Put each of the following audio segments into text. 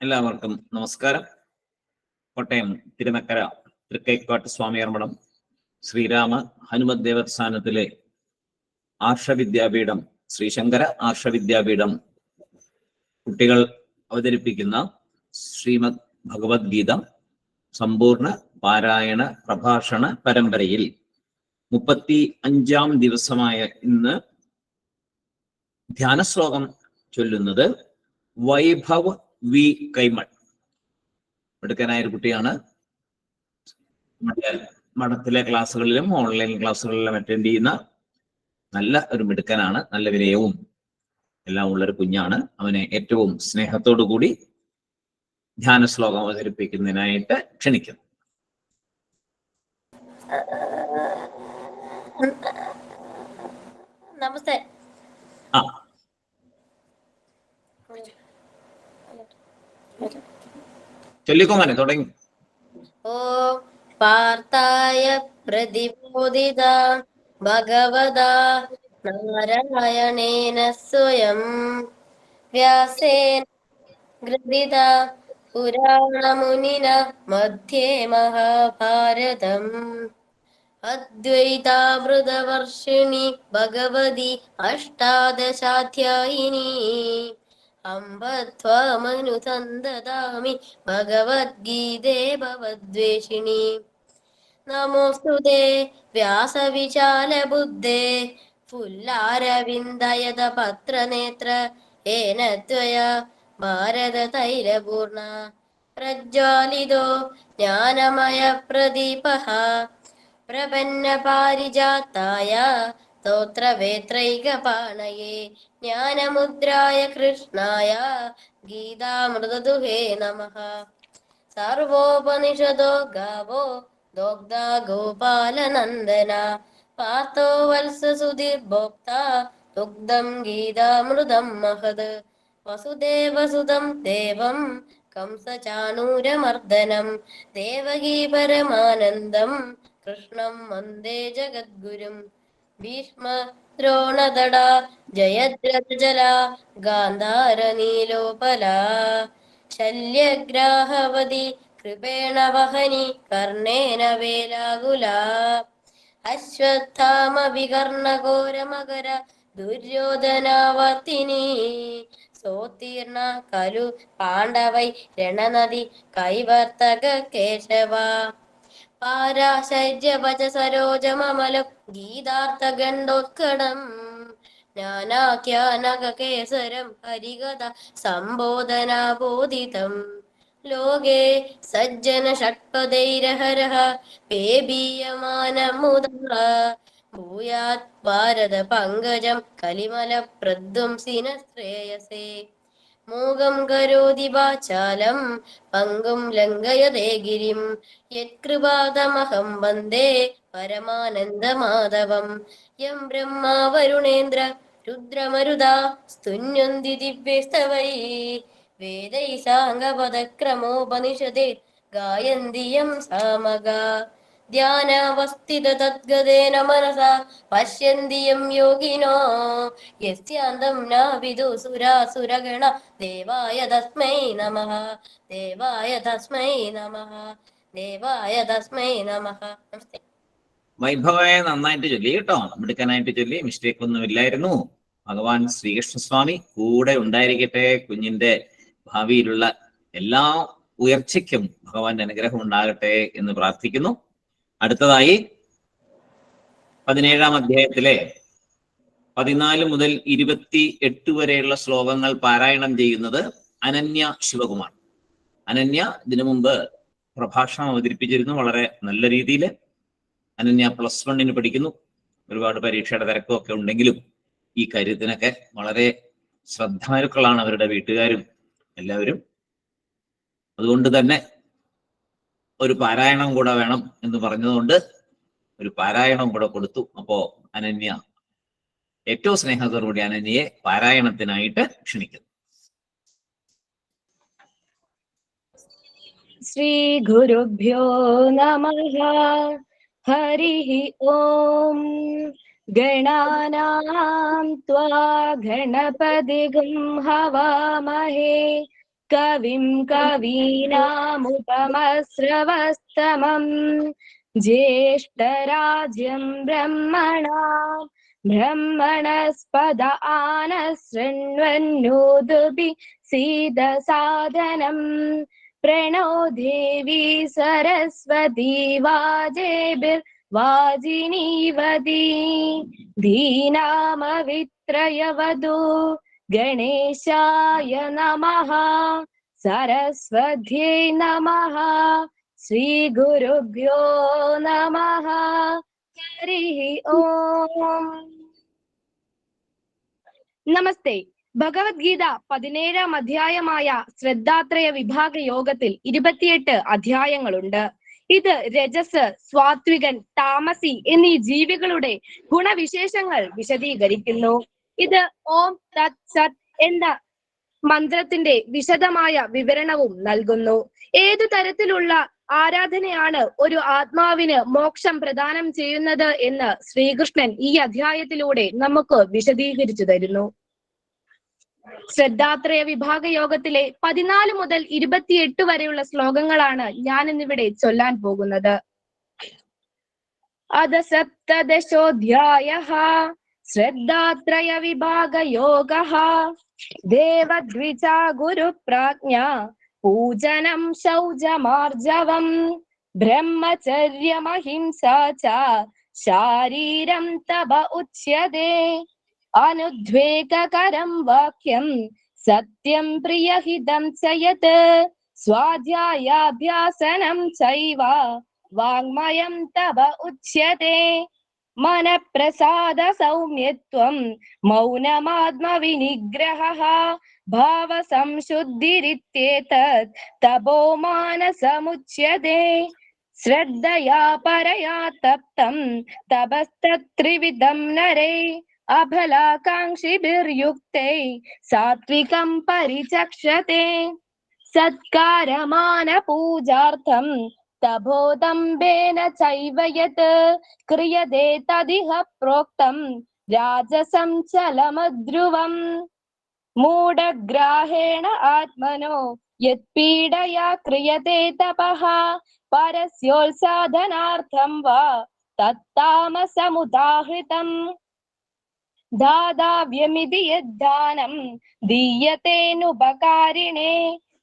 എല്ലാവർക്കും നമസ്കാരം. കോട്ടയം തിരുനക്കര തൃക്കൈക്കാട്ട് സ്വാമിയർമ്മടം ശ്രീരാമ ഹനുമത് ദേവസ്ഥാനത്തിലെ ആർഷവിദ്യാപീഠം ശ്രീശങ്കര ആർഷവിദ്യാപീഠം കുട്ടികൾ അവതരിപ്പിക്കുന്ന ശ്രീമദ് ഭഗവത്ഗീത സമ്പൂർണ പാരായണ പ്രഭാഷണ പരമ്പരയിൽ മുപ്പത്തി അഞ്ചാം ദിവസമായ ഇന്ന് ധ്യാനശ്ലോകം ചൊല്ലുന്നത് വൈഭവ് വി കൈമൾ. മിടുക്കനായ ഒരു കുട്ടിയാണ് മഠത്തിലെ ക്ലാസ്സുകളിലും ഓൺലൈൻ ക്ലാസ്സുകളിലും അറ്റൻഡ് ചെയ്യുന്ന നല്ല ഒരു മിടുക്കനാണ് നല്ല വിനയവും എല്ലാം ഉള്ളൊരു കുഞ്ഞാണ്. അവനെ ഏറ്റവും സ്നേഹത്തോടു കൂടി ധ്യാന ശ്ലോകം അവതരിപ്പിക്കുന്നതിനായിട്ട് ക്ഷണിക്കുന്നു. നമസ്തേ ആ ചൊല്ലിക്കോ മോനെ തുടങ്ങി. ഓ പാർത്തായ പ്രതിബോധിത ഭഗവത നാരായണേന സ്വയം. വ്യാസേന ഗ്രഥിത പുരാണമുനിന മധ്യേ മഹാഭാരതം. അദ്വൈതാമൃതവർഷിണി ഭഗവതി അഷ്ടാദശാധ്യായിനി. അമ്പത്വമനുസന്തതാമി ഭഗവത്ഗീതേ ഭവദ്വേഷിണി. നമോസ്തുതേ വ്യാസവിശാലബുദ്ധേ ഫുല്ലാരവിന്ദയത പത്രനേത്ര ഏന ത്വയ ഭാരതതൈലപൂർണ. പ്രജ്വാലിതോ ജ്ഞാനമയ പ്രദീപ പ്രപന്ന പാരിജാത്തായ സ്തോത്രവേത്രൈകപാണയേ. ജ്ഞാനമുദ്രായ കൃഷ്ണായ ഗീതാമൃതദുഹേ നമ. സർവോപനിഷദോ ഗാവോ ദോഗ്ധ ഗോപാലനന്ദന. പാത്തോ വത്സുധി ഭോക്ത ദുഗ്ധം ഗീതാമൃതം മഹത്. വസുദേവസുതം ദേവം കംസചാണൂരമർദ്ദനം. ദേവകീ പരമാനന്ദം കൃഷ്ണം വന്ദേ ജഗദ്ഗുരും. ഭീഷ്മ ദ്രോണദട ഗാന്ധാര ഗാന്ധാരനീലോപല. ശല്യഗ്രാഹവതി കൃപേണ വഹനി കർണേന വേലാകുല. അശ്വത്ഥാമ വികർണഘോരമകര ദുര്യോധനാവർത്തിനി. സോത്തീർണ കലു പാണ്ഡവൈ രണനദി കൈവർത്തക കേശവ പാരാശൈര്യവച സരോജമമലം ഗീതാർത്ഥഗണ്ഡോത്കടം ജ്ഞാനാഖ്യാനകേസരം ഹരികഥ സംബോധനാബോധിതം ലോകേ സജ്ജന ഷട്പദൈരഹരഃ പേബീയമാനമുദ ഭൂയാത് ഭാരത പങ്കജം കലിമല പ്രദ്വംസിന ശ്രേയസേ മൂകം കരോതി വാചാലം പങ്കും ലംഘയതേ ഗിരിം. യത്കൃപാതമഹം വന്ദേ പരമാനന്ദമാധവം. യം ബ്രഹ്മാ വരുണേന്ദ്ര രുദ്രമരുതാ സ്തുന്യന്തി ദിവ്യസ്തവൈ. വേദൈ സാംഗപദക്രമോപനിഷദേ ഗായന്തി യം സാമഗ. ധ്യാനാവസ്ഥിത തദ്ഗതേന മനസാ പശ്യന്തിയം യോഗിനോ. യസ്യാന്തം നാവിദു സുരാസുരഗണ. ദേവായ തസ്മൈ നമഃ. ദേവായ തസ്മൈ നമഃ. ദേവായ തസ്മൈ നമഃ. വൈഭവയെ നന്നായിട്ട് ചൊല്ലി കേട്ടോ. മിടുക്കനായിട്ട് ചൊല്ലി. മിസ്റ്റേക്ക് ഒന്നും ഇല്ലായിരുന്നു. ഭഗവാൻ ശ്രീകൃഷ്ണസ്വാമി കൂടെ ഉണ്ടായിരിക്കട്ടെ. കുഞ്ഞിന്റെ ഭാവിയിലുള്ള എല്ലാ ഉയർച്ചയ്ക്കും ഭഗവാന്റെ അനുഗ്രഹം ഉണ്ടാകട്ടെ എന്ന് പ്രാർത്ഥിക്കുന്നു. അടുത്തതായി പതിനേഴാം അധ്യായത്തിലെ പതിനാല് മുതൽ ഇരുപത്തി എട്ട് വരെയുള്ള ശ്ലോകങ്ങൾ പാരായണം ചെയ്യുന്നത് അനന്യ ശിവകുമാർ. അനന്യ ഇതിനു മുമ്പ് പ്രഭാഷണം അവതരിപ്പിച്ചിരുന്നു വളരെ നല്ല രീതിയിൽ അനന്യ പ്ലസ് വണ്ണിന് പഠിക്കുന്നു. ഒരുപാട് പരീക്ഷയുടെ തിരക്കൊക്കെ ഉണ്ടെങ്കിലും ഈ കാര്യത്തിനൊക്കെ വളരെ ശ്രദ്ധാലുക്കളാണ് അവരുടെ വീട്ടുകാരും എല്ലാവരും. അതുകൊണ്ട് തന്നെ ഒരു പാരായണം കൂടെ വേണം എന്ന് പറഞ്ഞതുകൊണ്ട് ഒരു പാരായണം കൂടെ കൊടുത്തു. അപ്പോ അനന്യ ഏറ്റവും സ്നേഹത്തോടുകൂടി അനന്യയെ പാരായണത്തിനായിട്ട് ക്ഷണിക്കുന്നു. ശ്രീ ഗുരുഭ്യോ നമ. ഹരി ഓം. ഗണാനാം ത്വാ ഗണപതിഗം ഹവാമഹേ. कविं कवीनामुपमस्रवस्तमम् ज्येष्ठराज्यं ब्रह्मणा ब्रह्मणस्पद आनशृण्वन्योदुपि सीदसाधनम् प्रणो देवी सरस्वती वाजेभिर्वाजिनीवदी दीनामवित्रयवधू ഗണേശായ നമഃ സരസ്വത്യൈ നമഃ ശ്രീഗുരുഭ്യോ നമഃ ഹരി ഓം നമസ്തേ ഭഗവത്ഗീത പതിനേഴാം അധ്യായമായ ശ്രദ്ധാത്രയ വിഭാഗ യോഗത്തിൽ ഇരുപത്തിയെട്ട് അധ്യായങ്ങളുണ്ട്. ഇത് രജസ് സ്വാത്വികൻ താമസി എന്നീ ജീവികളുടെ ഗുണവിശേഷങ്ങൾ വിശദീകരിക്കുന്നു. ഇത് ഓം തത് സത് എന്ന മന്ത്രത്തിന്റെ വിശദമായ വിവരണവും നൽകുന്നു. ഏതു തരത്തിലുള്ള ആരാധനയാണ് ഒരു ആത്മാവിന് മോക്ഷം പ്രദാനം ചെയ്യുന്നത് എന്ന് ശ്രീകൃഷ്ണൻ ഈ അധ്യായത്തിലൂടെ നമുക്ക് വിശദീകരിച്ചു തരുന്നു. ശ്രദ്ധാത്രയ വിഭാഗ യോഗത്തിലെ പതിനാല് മുതൽ ഇരുപത്തിയെട്ട് വരെയുള്ള ശ്ലോകങ്ങളാണ് ഞാൻ ഇന്നിവിടെ ചൊല്ലാൻ പോകുന്നത്. അത സപ്തദശോധ്യായ യോഗ ദേവദ്വിജ ഗുരുപ്രാജ്ഞ പൂജനം ശൗചമാർജവം ബ്രഹ്മചര്യമഹിംസ ച ശാരീരം തപ ഉച്യത്തെ അനുദ്വേഗകരം വാക്യം സത്യം പ്രിയഹിതം ച യത് സ്വാധ്യായാഭ്യാസനം ചൈവ വാങ്മയം തപ ഉച്യത്തെ മനഃപ്രസാദ സൗമ്യത്വം മൗനമാത്മവിനിഗ്രഹ ഭാവ സംശുദ്ധിരിത്യേതത് തപോ മാനസമുച്യതേ. ശ്രദ്ധയാ പരയാ തപ്തം തപസ്തത്രിവിധം നരേ. അഫലാകാംക്ഷിഭിർയുക്തൈ സാത്വികം പരിചക്ഷത്തെ സത്കാരമാന പൂജാർത്ഥം तभोदम्बेन चैव यत् क्रियते तदिह प्रोक्तम् राजसं चलमध्रुवम्। मूढग्राहेण आत्मनो यत्पीडया क्रियते तपः परस्योत्साधनार्थं वा तत्तामसमुदाहृतम्। दादाव्यमिति यद्धानम् दीयतेऽनुपकारिणे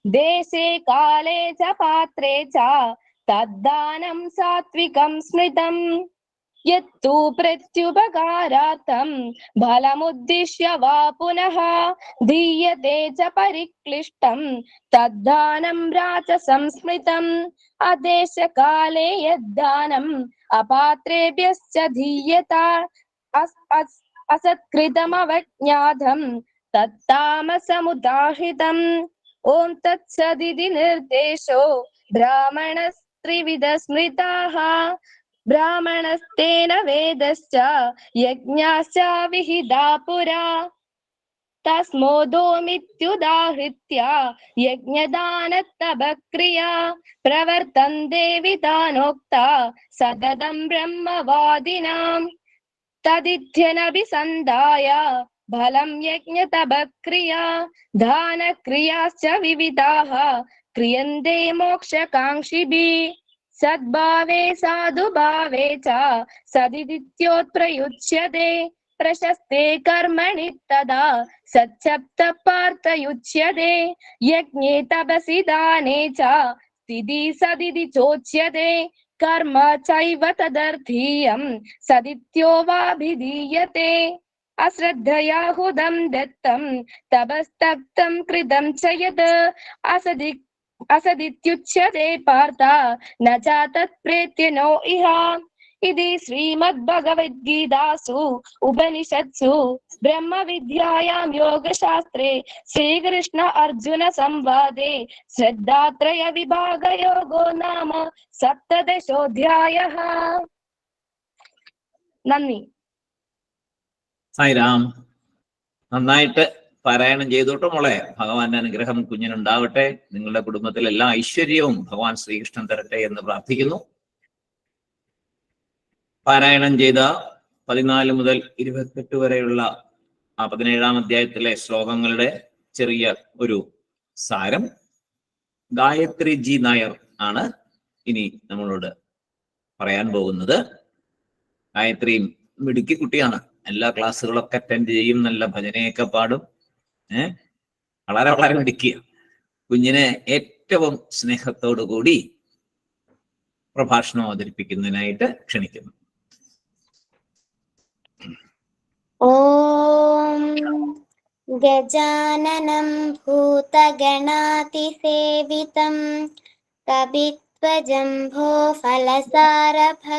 देशे काले च पात्रे च तद्दानं सात्विकं स्मृतम् यत्तु प्रत्युपकारार्थं बलमुद्दिश्य वा पुनः दीयते च परिक्लिष्टं, तद्दानं राजसंस्मृतम् अदेशकाले यद्दानम् अपात्रेभ्यश्च धीयता असत्कृतमवज्ञातम् तत्तामसमुदाहितम् ॐ तत्सदिति निर्देशो ब्राह्मणस् തത്സദിതി നിർദ്ദേശോ ബ്രാഹ്മണസ്ത്രിവിധ സ്മൃതാः ബ്രാഹ്മണസ്തേന വേദശ്ച യജ്ഞാശ്ച വിഹിതാ പുരാ. തസ്മോദോമിത്യുദാഹൃത്യ യജ്ഞദാനത്തപക്രിയാ. പ്രവർത്തന്തെ വിധാനോക്ത സതതം ബ്രഹ്മവാദിനാം. തദിത്യനഭിസന്ധായ ഫലം യജ്ഞതപക്രിയാ. क्रियन्ते मोक्षकाङ्क्षिभिः सद्भावे साधुभावे च सदिदित्योत्प्रयुच्यते। प्रशस्ते कर्मणि तदा सच्छप्तपार्थयुच्यते यज्ञे तपसि दाने च स्थिति सदिति चोच्यते। कर्म चैव तदर्थीयं सदित्यो वाभिधीयते। अश्रद्धया हुदं दत्तं, तपस्तप्तं कृतं च यत् असदि യത് അസദി അസദിത്യുച്യത്തെ പാർത്ഥ ന ച തത്പ്രേത്യനോ ഇഹ ഇതി ശ്രീമദ്ഭഗവദ്ഗീതാസു ഉപനിഷത്സു ബ്രഹ്മവിദ്യായാം യോഗശാസ്ത്രേ ശ്രീകൃഷ്ണ അർജുന സംവാദേ ശ്രദ്ധാത്രയ വിഭാഗയോഗോ നാമ സപ്തദശോധ്യായ നന്ദി സായിരാം നന്നായിട്ട് പാരായണം ചെയ്തോട്ടെ മോളെ. ഭഗവാന്റെ അനുഗ്രഹം കുഞ്ഞിനുണ്ടാവട്ടെ. നിങ്ങളുടെ കുടുംബത്തിൽ എല്ലാ ഐശ്വര്യവും ഭഗവാൻ ശ്രീകൃഷ്ണൻ തരട്ടെ എന്ന് പ്രാർത്ഥിക്കുന്നു. പാരായണം ചെയ്ത പതിനാല് മുതൽ ഇരുപത്തെട്ട് വരെയുള്ള ആ പതിനേഴാം അധ്യായത്തിലെ ശ്ലോകങ്ങളുടെ ചെറിയ ഒരു സാരം. ഗായത്രി ജി നായർ ആണ് ഇനി നമ്മളോട് പറയാൻ പോകുന്നത്. ഗായത്രിയും മിടുക്കി കുട്ടിയാണ്. എല്ലാ ക്ലാസ്സുകളൊക്കെ അറ്റൻഡ് ചെയ്യും നല്ല ഭജനയൊക്കെ പാടും. ഏഹ് വളരെ വളരെ മിടുക്കിയ കുഞ്ഞിനെ ഏറ്റവും സ്നേഹത്തോടു കൂടി പ്രഭാഷണം അവതരിപ്പിക്കുന്നതിനായിട്ട് ക്ഷണിക്കുന്നു. ഓം ഗജാനനം ഭൂതഗണാതിസേവിതം കവിത്വജംഭോ ഫലസാരഭക്ഷിതം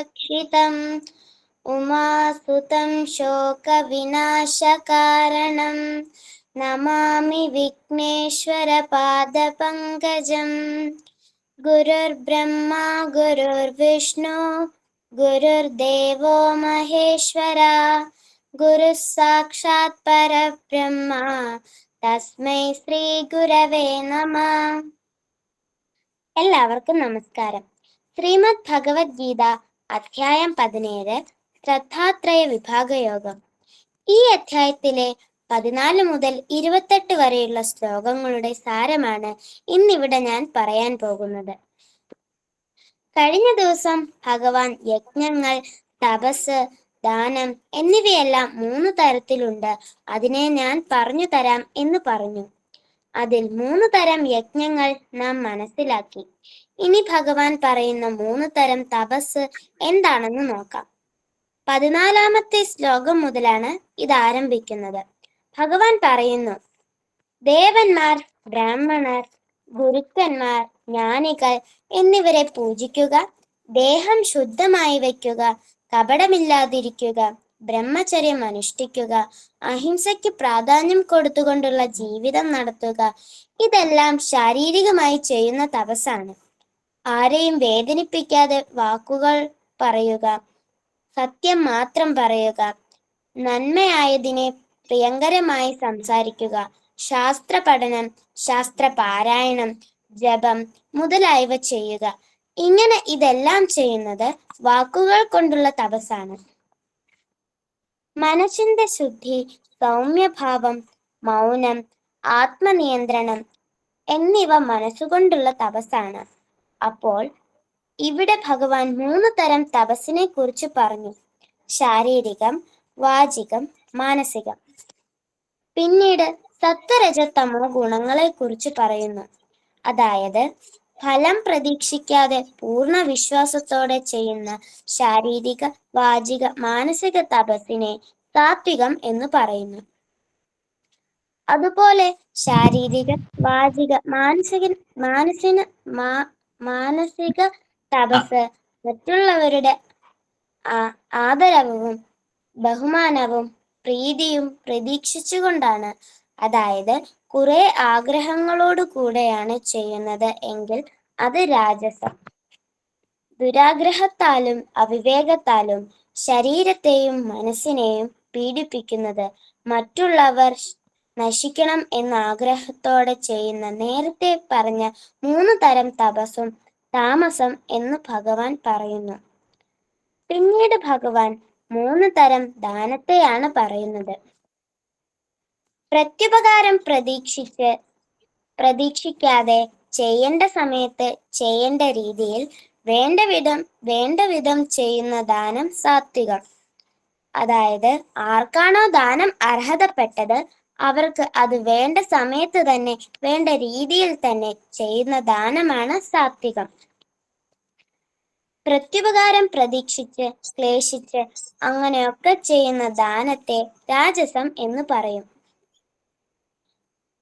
ഉമാസുതം ശോകവിനാശകാരണം നമാമി വിഘ്നേശ്വര ഗുരുർ ഗുരുർബ്രഹ്മ ഗുരുർവിഷ്ണു ഗുരുർദേവോ മഹേശ്വര ഗുരു സാക്ഷാത് പരബ്രഹ്മ തസ്മൈ ശ്രീ ഗുരവേ നമ എല്ലാവർക്കും നമസ്കാരം. ശ്രീമദ് ഭഗവത്ഗീത അധ്യായം പതിനേഴ് ശ്രദ്ധാത്രയ വിഭാഗയോഗം. ഈ അധ്യായത്തിലെ പതിനാല് മുതൽ ഇരുപത്തെട്ട് വരെയുള്ള ശ്ലോകങ്ങളുടെ സാരമാണ് ഇന്നിവിടെ ഞാൻ പറയാൻ പോകുന്നത്. കഴിഞ്ഞ ദിവസം ഭഗവാൻ യജ്ഞങ്ങൾ തപസ് ദാനം എന്നിവയെല്ലാം മൂന്ന് തരത്തിലുണ്ട്. അതിനെ ഞാൻ പറഞ്ഞു തരാം എന്ന് പറഞ്ഞു. അതിൽ മൂന്ന് തരം യജ്ഞങ്ങൾ നാം മനസ്സിലാക്കി. ഇനി ഭഗവാൻ പറയുന്ന മൂന്ന് തരം തപസ് എന്താണെന്ന് നോക്കാം. പതിനാലാമത്തെ ശ്ലോകം മുതലാണ് ഇത് ആരംഭിക്കുന്നത്. ഭഗവാൻ പറയുന്നു. ദേവന്മാർ ബ്രാഹ്മണർ ഗുരുക്കന്മാർ ജ്ഞാനികൾ എന്നിവരെ പൂജിക്കുക ദേഹം ശുദ്ധമായി വയ്ക്കുക കപടമില്ലാതിരിക്കുക ബ്രഹ്മചര്യം അനുഷ്ഠിക്കുക അഹിംസയ്ക്ക് പ്രാധാന്യം കൊടുത്തുകൊണ്ടുള്ള ജീവിതം നടത്തുക ഇതെല്ലാം ശാരീരികമായി ചെയ്യുന്ന തപസ്സാണ്. ആരെയും വേദനിപ്പിക്കാതെ വാക്കുകൾ പറയുക സത്യം മാത്രം പറയുക നന്മയായതിനെ പ്രിയങ്കരമായി സംസാരിക്കുക. ശാസ്ത്ര പഠനം ശാസ്ത്ര പാരായണം ജപം മുതലായവ ചെയ്യുക. ഇങ്ങനെ ഇതെല്ലാം ചെയ്യുന്നത് വാക്കുകൾ കൊണ്ടുള്ള തപസ്സാണ്. മനസ്സിന്റെ ശുദ്ധി സൗമ്യഭാവം മൗനം ആത്മനിയന്ത്രണം എന്നിവ മനസ്സുകൊണ്ടുള്ള തപസ്സാണ്. അപ്പോൾ ഇവിടെ ഭഗവാൻ മൂന്ന് തരം തപസ്സിനെ കുറിച്ച് പറഞ്ഞു. ശാരീരികം വാചികം മാനസികം. പിന്നീട് സത്വരജത്തമോ തമോ ഗുണങ്ങളെ കുറിച്ച് പറയുന്നു. അതായത് ഫലം പ്രതീക്ഷിക്കാതെ പൂർണ വിശ്വാസത്തോടെ ചെയ്യുന്ന ശാരീരിക വാചിക മാനസിക തപസ്സിനെ സാത്വികം എന്ന് പറയുന്നു. അതുപോലെ ശാരീരിക വാചിക മാനസിക മാനസിക മാനസിക തപസ് മറ്റുള്ളവരുടെ ആദരവും ബഹുമാനവും പ്രീതിയും പ്രതീക്ഷിച്ചുകൊണ്ടാണ്. അതായത് കുറെ ആഗ്രഹങ്ങളോട് കൂടെയാണ് ചെയ്യുന്നത് എങ്കിൽ അത് രാജസം. ദുരാഗ്രഹത്താലും അവിവേകത്താലും ശരീരത്തെയും മനസ്സിനെയും പീഡിപ്പിക്കുന്നത് മറ്റുള്ളവർ നശിക്കണം എന്ന ആഗ്രഹത്തോടെ ചെയ്യുന്ന നേരത്തെ പറഞ്ഞ മൂന്ന് തരം തപസ്സും താമസം എന്ന് ഭഗവാൻ പറയുന്നു. പിന്നീട് ഭഗവാൻ മൂന്ന് തരം ദാനത്തെയാണ് പറയുന്നത്. പ്രത്യുപകാരം പ്രതീക്ഷിച്ച് പ്രതീക്ഷിക്കാതെ ചെയ്യേണ്ട സമയത്ത് ചെയ്യേണ്ട രീതിയിൽ വേണ്ട വിധം വേണ്ട വിധം ചെയ്യുന്ന ദാനം സാത്വികം. അതായത് ആർക്കാണോ ദാനം അർഹതപ്പെട്ടത് അവർക്ക് അത് വേണ്ട സമയത്ത് തന്നെ വേണ്ട രീതിയിൽ തന്നെ ചെയ്യുന്ന ദാനമാണ് സാത്വികം. പ്രത്യുപകാരം പ്രതീക്ഷിച്ച് ക്ലേശിച്ച് അങ്ങനെയൊക്കെ ചെയ്യുന്ന ദാനത്തെ രാജസം എന്ന് പറയും.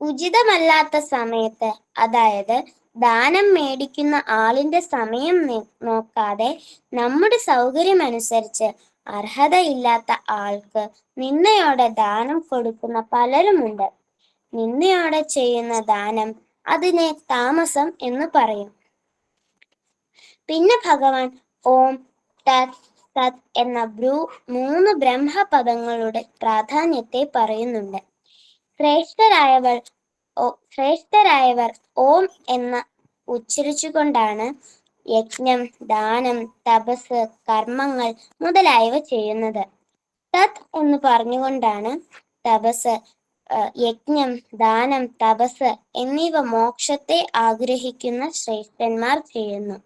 ഉചിതമല്ലാത്ത സമയത്ത് അതായത് ദാനം മേടിക്കുന്ന ആളിന്റെ സമയം നോക്കാതെ നമ്മുടെ സൗകര്യമനുസരിച്ച് അർഹതയില്ലാത്ത ആൾക്ക് നിന്നയോടെ ദാനം കൊടുക്കുന്ന പലരുമുണ്ട്. നിന്നയോടെ ചെയ്യുന്ന ദാനം അതിനെ താമസം എന്ന് പറയും. പിന്നെ ഭഗവാൻ ഓം തത് സത് എന്ന ബ്രൂ മൂന്ന് ബ്രഹ്മപദങ്ങളുടെ പ്രാധാന്യത്തെ പറയുന്നുണ്ട്. ശ്രേഷ്ഠരായവർ ഓ ശ്രേഷ്ഠരായവർ ഓം എന്ന ഉച്ചരിച്ചുകൊണ്ടാണ് യജ്ഞം ദാനം തപസ് കർമ്മങ്ങൾ മുതലായവ ചെയ്യുന്നത്. തത് എന്ന് പറഞ്ഞുകൊണ്ടാണ് തപസ് യജ്ഞം ദാനം തപസ് എന്നിവ മോക്ഷത്തെ ആഗ്രഹിക്കുന്ന ശ്രേഷ്ഠന്മാർ ചെയ്യുന്നു.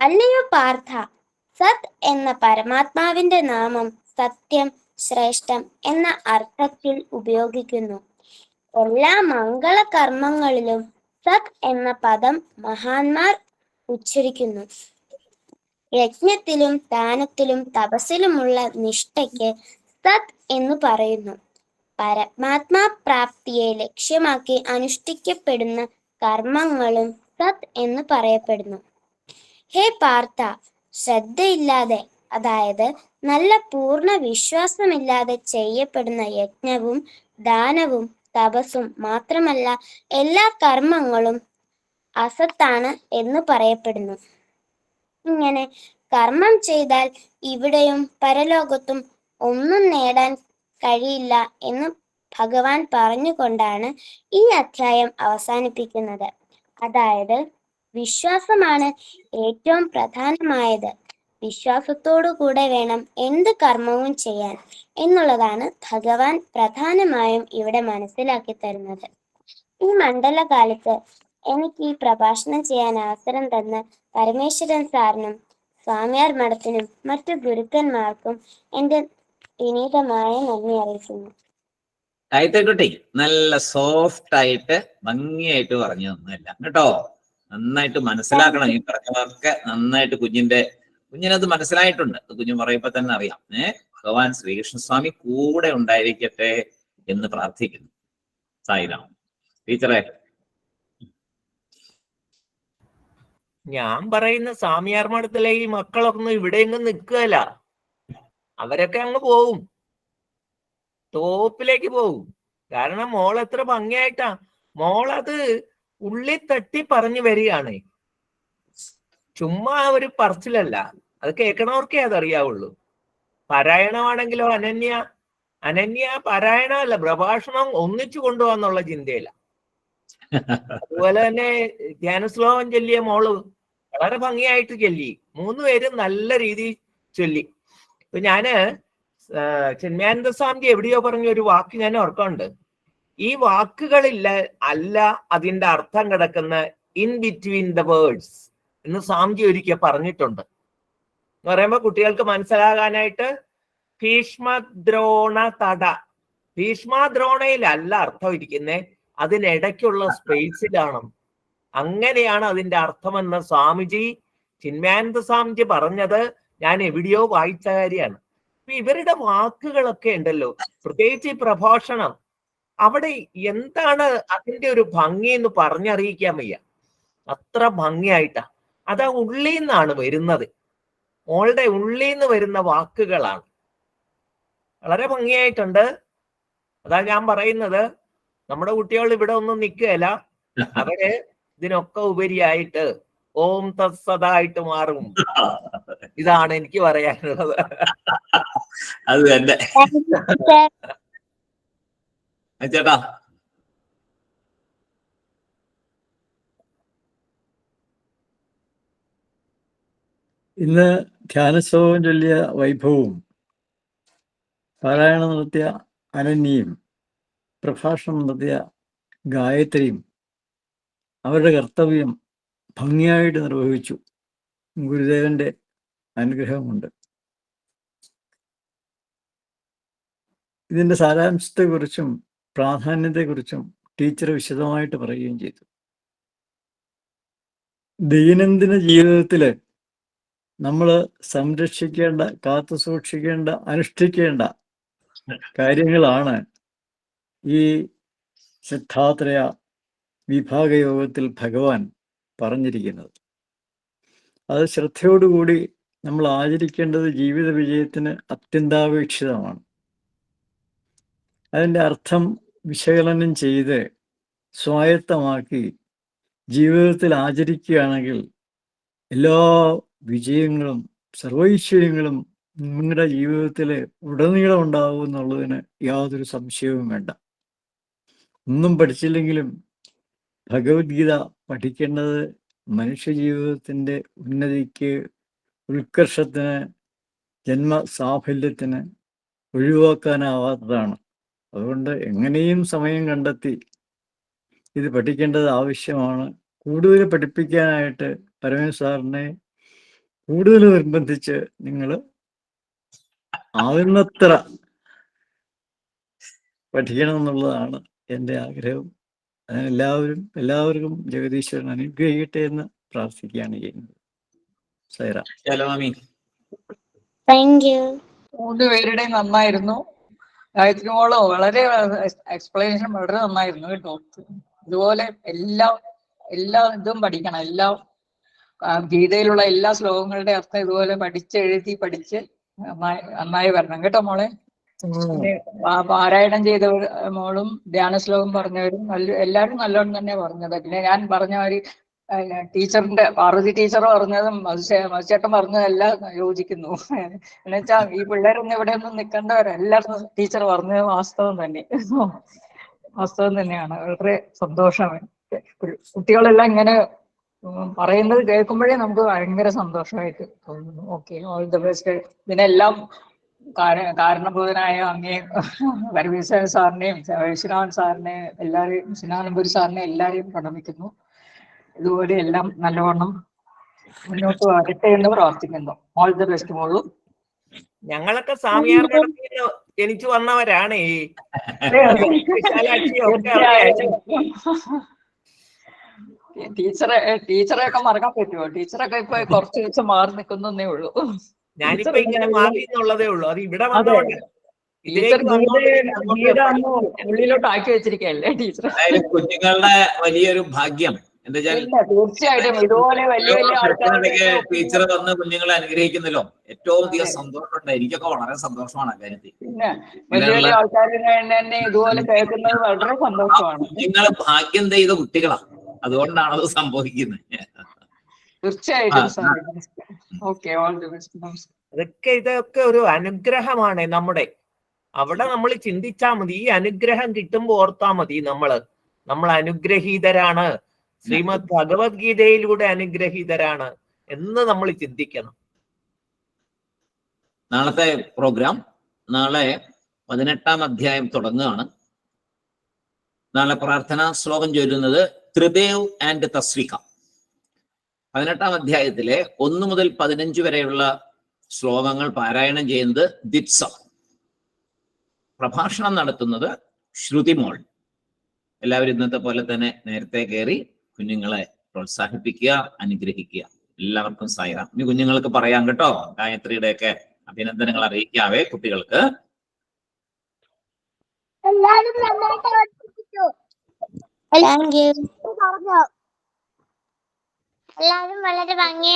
അല്ലയോ പാർത്ഥ? സത് എന്ന പരമാത്മാവിന്റെ നാമം സത്യം ശ്രേഷ്ഠം എന്ന അർത്ഥത്തിൽ ഉപയോഗിക്കുന്നു. എല്ലാ മംഗള കർമ്മങ്ങളിലും സത് എന്ന പദം മഹാന്മാർ ഉച്ചരിക്കുന്നു. യജ്ഞത്തിലും ദാനത്തിലും തപസ്സിലുമുള്ള നിഷ്ഠയ്ക്ക് സത് എന്ന് പറയുന്നു. പരമാത്മാ പ്രാപ്തിയെ ലക്ഷ്യമാക്കി അനുഷ്ഠിക്കപ്പെടുന്ന കർമ്മങ്ങളും സത് എന്ന് പറയപ്പെടുന്നു. ഹേ പാർത്ഥ ശ്രദ്ധയില്ലാതെ അതായത് നല്ല പൂർണ വിശ്വാസമില്ലാതെ ചെയ്യപ്പെടുന്ന യജ്ഞവും ദാനവും തപസ്സും മാത്രമല്ല എല്ലാ കർമ്മങ്ങളും അസത്താണ് എന്ന് പറയപ്പെടുന്നു. ഇങ്ങനെ കർമ്മം ചെയ്താൽ ഇവിടെയും പരലോകത്തും ഒന്നും നേടാൻ കഴിയില്ല എന്ന് ഭഗവാൻ പറഞ്ഞുകൊണ്ടാണ് ഈ അധ്യായം അവസാനിപ്പിക്കുന്നത്. അതായത് വിശ്വാസമാണ് ഏറ്റവും പ്രധാനമായത്. വിശ്വാസത്തോടു കൂടെ വേണം എന്ത് കർമ്മവും ചെയ്യാൻ എന്നുള്ളതാണ് ഭഗവാൻ പ്രധാനമായും ഇവിടെ മനസ്സിലാക്കി തരുന്നത്. ഈ മണ്ഡലകാലത്ത് എനിക്ക് ഈ പ്രഭാഷണം ചെയ്യാൻ അവസരം തന്ന പരമേശ്വരൻ സാറിനും സ്വാമിയാർ മഠത്തിനും മറ്റു ഗുരുക്കന്മാർക്കും എന്റെ വിനീതമായ നന്ദി അറിയിക്കുന്നു. കുട്ടി നല്ല സോഫ്റ്റ് ആയിട്ട് ഭംഗിയായിട്ട് പറഞ്ഞു തന്നില്ല കേട്ടോ? നന്നായിട്ട് മനസ്സിലാക്കണം ഈ പറഞ്ഞതൊക്കെ നന്നായിട്ട് കുഞ്ഞിന്റെ കുഞ്ഞിനത് മനസ്സിലായിട്ടുണ്ട്. അത് കുഞ്ഞു പറയുമ്പോ തന്നെ അറിയാം. ഏഹ് ഭഗവാൻ ശ്രീകൃഷ്ണസ്വാമി കൂടെ ഉണ്ടായിരിക്കട്ടെ എന്ന് പ്രാർത്ഥിക്കുന്നു. സായിരാം ടീച്ചറെ. ഞാൻ പറയുന്ന സ്വാമിയാർ മഠത്തിലെ ഈ മക്കളൊന്നും ഇവിടെ എങ്ങും നിൽക്കുകയല്ല. അവരൊക്കെ അങ്ങ് പോവും. തോപ്പിലേക്ക് പോവും. കാരണം മോൾ എത്ര ഭംഗിയായിട്ടാ. മോളത് ഉള്ളിൽ തട്ടി പറഞ്ഞു വരികയാണ്. ചുമ്മാ ഒരു പറച്ചിലല്ല. അത് കേൾക്കണവർക്കേ അതറിയാവുള്ളൂ. പാരായണമാണെങ്കിലോ അനന്യ? അനന്യ പാരായണമല്ല പ്രഭാഷണം ഒന്നിച്ചു കൊണ്ടുപോകാന്നുള്ള ചിന്തയില്ല. അതുപോലെ തന്നെ ധ്യാനശ്ലോകം ചൊല്ലിയ മോൾ വളരെ ഭംഗിയായിട്ട് ചൊല്ലി. മൂന്ന് പേരും നല്ല രീതിയിൽ ചൊല്ലി. ഇപ്പൊ ഞാൻ ചിന്മയാനന്ദ സ്വാമിജി എവിടെയോ പറഞ്ഞ ഒരു വാക്ക് ഞാൻ ഓർക്കുന്നുണ്ട് ഈ വാക്കുകളില്ല അല്ല അതിന്റെ അർത്ഥം കിടക്കുന്ന ഇൻ ബിറ്റ്വീൻ ദ വേർഡ്സ് എന്ന് സ്വാമിജി ഒരിക്കൽ പറഞ്ഞിട്ടുണ്ട്. എന്ന് പറയുമ്പോ കുട്ടികൾക്ക് മനസ്സിലാകാനായിട്ട് ഭീഷ്മദ്രോണ തട. ഭീഷ്മദ്രോണയിലല്ല അർത്ഥം ഇരിക്കുന്നേ അതിനിടയ്ക്കുള്ള സ്പേസിലാണ് അങ്ങനെയാണ് അതിന്റെ അർത്ഥമെന്ന് സ്വാമിജി ചിന്മയാനന്ദ സ്വാമിജി പറഞ്ഞത്. ഞാൻ എവിടെയോ വായിച്ച കാര്യമാണ്. ഇവരുടെ വാക്കുകളൊക്കെ ഉണ്ടല്ലോ. പ്രത്യേകിച്ച് ഈ പ്രഭാഷണം അവിടെ എന്താണ് അതിന്റെ ഒരു ഭംഗി എന്ന് പറഞ്ഞറിയിക്കാൻ വയ്യ. അത്ര ഭംഗിയായിട്ടാ. അത് ആ ഉള്ളിൽ നിന്നാണ് വരുന്നത്. മോളുടെ ഉള്ളിൽ നിന്ന് വരുന്ന വാക്കുകളാണ്. വളരെ ഭംഗിയായിട്ടുണ്ട്. അതാ ഞാൻ പറയുന്നത്. നമ്മുടെ കുട്ടികൾ ഇവിടെ ഒന്നും നിൽക്കുകയല്ല അവർ ഇതിനൊക്കെ ഉപരിയായിട്ട് ഓം തസ്സതായിട്ട് മാറും. ഇതാണ് എനിക്ക് പറയാനുള്ളത്. അത് തന്നെ. ചേട്ടാ ഇന്ന് ധ്യാനസ്വവും ചൊല്ലിയ വൈഭവവും പാരായണം നടത്തിയ അനന്യയും പ്രഭാഷണം നടത്തിയ ഗായത്രിയും അവരുടെ കർത്തവ്യം ഭംഗിയായിട്ട് നിർവഹിച്ചു. ഗുരുദേവന്റെ അനുഗ്രഹമുണ്ട്. ഇതിന്റെ സാരാംശത്തെക്കുറിച്ചും പ്രാധാന്യത്തെക്കുറിച്ചും ടീച്ചർ വിശദമായിട്ട് പറയുകയും ചെയ്തു. ദൈനംദിന ജീവിതത്തിൽ നമ്മൾ സംരക്ഷിക്കേണ്ട കാത്തു സൂക്ഷിക്കേണ്ട അനുഷ്ഠിക്കേണ്ട കാര്യങ്ങളാണ് ഈ സിദ്ധാത്രയ വിഭാഗയോഗത്തിൽ ഭഗവാൻ പറഞ്ഞിരിക്കുന്നത്. അത് ശ്രദ്ധയോടുകൂടി നമ്മൾ ആചരിക്കേണ്ടത് ജീവിത വിജയത്തിന് അത്യന്താപേക്ഷിതമാണ്. അതിന്റെ അർത്ഥം വിശകലനം ചെയ്ത് സ്വായത്തമാക്കി ജീവിതത്തിൽ ആചരിക്കുകയാണെങ്കിൽ എല്ലാ വിജയങ്ങളും സർവൈശ്വര്യങ്ങളും നിങ്ങളുടെ ജീവിതത്തിൽ ഉടനീളം ഉണ്ടാവും എന്നുള്ളതിന് യാതൊരു സംശയവും വേണ്ട. ഒന്നും പഠിച്ചില്ലെങ്കിലും ഭഗവത്ഗീത പഠിക്കേണ്ടത് മനുഷ്യ ജീവിതത്തിന്റെ ഉന്നതിക്ക് ഉത്കർഷത്തിന് ജന്മസാഫല്യത്തിന് ഒഴിവാക്കാനാവാത്തതാണ്. അതുകൊണ്ട് എങ്ങനെയും സമയം കണ്ടെത്തി. ഇത് പഠിക്കേണ്ടത് ആവശ്യമാണ്. കൂടുതൽ പഠിപ്പിക്കാനായിട്ട് പരമേശ്വരനെ സാറിനെ കൂടുതൽ നിർബന്ധിച്ച് നിങ്ങൾ ആവുന്നത്ര പഠിക്കണം എന്നുള്ളതാണ് എന്റെ ആഗ്രഹം അതിനെല്ലാവരും എല്ലാവർക്കും ജഗദീശ്വരൻ അനുഗ്രഹിക്കട്ടെ എന്ന് പ്രാർത്ഥിക്കുകയാണ് ചെയ്യുന്നത്. സൈറ. Thank you. മൂന്ന് പേരുടെ നന്നായിരുന്നു. ഗായത്രി മോളോ വളരെ എക്സ്പ്ലനേഷൻ വളരെ നന്നായിരുന്നു കേട്ടോ. ഇതുപോലെ എല്ലാ എല്ലാ ഇതും പഠിക്കണം. എല്ലാ ഗീതയിലുള്ള എല്ലാ ശ്ലോകങ്ങളുടെ അർത്ഥം ഇതുപോലെ പഠിച്ചെഴുതി പഠിച്ച് നന്നായി നന്നായി വരണം കേട്ടോ മോളെ. പാരായണം ചെയ്ത മോളും ധ്യാന ശ്ലോകം പറഞ്ഞവരും നല്ല എല്ലാവരും നല്ലോണം തന്നെ പറഞ്ഞത്. പിന്നെ ഞാൻ പറഞ്ഞ മാതിരി ടീച്ചറിന്റെ പാർവതി ടീച്ചർ പറഞ്ഞതും മത്സ്യേട്ടൻ പറഞ്ഞതെല്ലാം യോജിക്കുന്നു. എന്നുവെച്ചാ ഈ പിള്ളേരൊന്നും ഇവിടെ ഒന്നും നിൽക്കേണ്ടവരല്ല ടീച്ചർ പറഞ്ഞത് വാസ്തവം തന്നെ. വാസ്തവം തന്നെയാണ്. വളരെ സന്തോഷമാണ് കുട്ടികളെല്ലാം ഇങ്ങനെ പറയുന്നത് കേൾക്കുമ്പോഴേ നമുക്ക് ഭയങ്കര സന്തോഷമായിട്ട് തോന്നുന്നു. ഓക്കെ ഓൾ ദ ബെസ്റ്റ് ഇതിനെല്ലാം കാര- കാരണഭൂതനായ അങ്ങേ വരവീസ സാറിനെയും വിശ്വനാഥൻ സാറിനെയും എല്ലാവരെയും വിശ്വനാഥൻപുരി സാറിനെ എല്ലാവരെയും പ്രണമിക്കുന്നു. ഇതുപോലെ എല്ലാം നല്ലവണ്ണം മുന്നോട്ട് വരട്ടെ എന്ന് പ്രാർത്ഥിക്കുന്നു. ഓൾ ദ ബെസ്റ്റ് മോളു. ഞങ്ങളൊക്കെ സ്വാമിയാരുടെ ജനിച്ചു വന്നവരാണ്. ടീച്ചറെ ടീച്ചറെ ഒക്കെ മറക്കാൻ പറ്റുമോ? ടീച്ചറൊക്കെ ഇപ്പൊ കുറച്ച് ദിവസം മാറി നിൽക്കുന്നേ ഉള്ളൂ. ഞാനിപ്പോ ഇങ്ങനെ മാറി എന്നുള്ളതേ ഉള്ളൂ. അത് ഇവിടെ ഉള്ളിലോട്ട് ആക്കി വെച്ചിരിക്കല്ലേ ടീച്ചർ കുഞ്ഞുങ്ങളുടെ വലിയൊരു ഭാഗ്യം. തീർച്ചയായിട്ടും. ഇതുപോലെ വലിയ വലിയ ടീച്ചർ വന്ന് കുഞ്ഞുങ്ങളെ അനുഗ്രഹിക്കുന്നല്ലോ ഏറ്റവും അധികം സന്തോഷമുണ്ട്. എനിക്കൊക്കെ വളരെ സന്തോഷമാണ് വലിയ വലിയ ആൾക്കാരുടെ ഇതുപോലെ കേൾക്കുന്നത് വളരെ സന്തോഷമാണ്. കുഞ്ഞുങ്ങളെ ഭാഗ്യം ചെയ്ത കുട്ടികളാ. അതുകൊണ്ടാണ് അത് സംഭവിക്കുന്നത്. തീർച്ചയായിട്ടും അതൊക്കെ ഇതൊക്കെ ഒരു അനുഗ്രഹമാണ് നമ്മുടെ. അവിടെ നമ്മൾ ചിന്തിച്ചാ മതി. ഈ അനുഗ്രഹം കിട്ടുമ്പോ ഓർത്താ മതി നമ്മൾ. നമ്മൾ അനുഗ്രഹീതരാണ്. ശ്രീമദ് ഭഗവത്ഗീതയിലൂടെ അനുഗ്രഹീതരാണ് എന്ന് നമ്മൾ ചിന്തിക്കണം. നാളത്തെ പ്രോഗ്രാം നാളെ പതിനെട്ടാം അധ്യായം തുടങ്ങുകയാണ്. നാളെ പ്രാർത്ഥനാ ശ്ലോകം ചൊല്ലുന്നത് ത്രിദേവ് ആൻഡ് തസ്വിക. പതിനെട്ടാം അധ്യായത്തിലെ ഒന്ന് മുതൽ പതിനഞ്ച് വരെയുള്ള ശ്ലോകങ്ങൾ പാരായണം ചെയ്യുന്നത് ദിത്സ. പ്രഭാഷണം നടത്തുന്നത് ശ്രുതിമോൾ. എല്ലാവരും ഇന്നത്തെ പോലെ തന്നെ നേരത്തെ കയറി കുഞ്ഞുങ്ങളെ പ്രോത്സാഹിപ്പിക്കുക അനുഗ്രഹിക്കുക. എല്ലാവർക്കും സായിറാം. ഇനി കുഞ്ഞുങ്ങൾക്ക് പറയാം കേട്ടോ. ഗായത്രിയുടെ ഒക്കെ അഭിനന്ദനങ്ങൾ അറിയിക്കാവേ കുട്ടികൾക്ക്. എല്ലാവരും നന്നായിട്ട് പഠിപ്പിച്ചു എല്ലാരും വളരെ ഭംഗി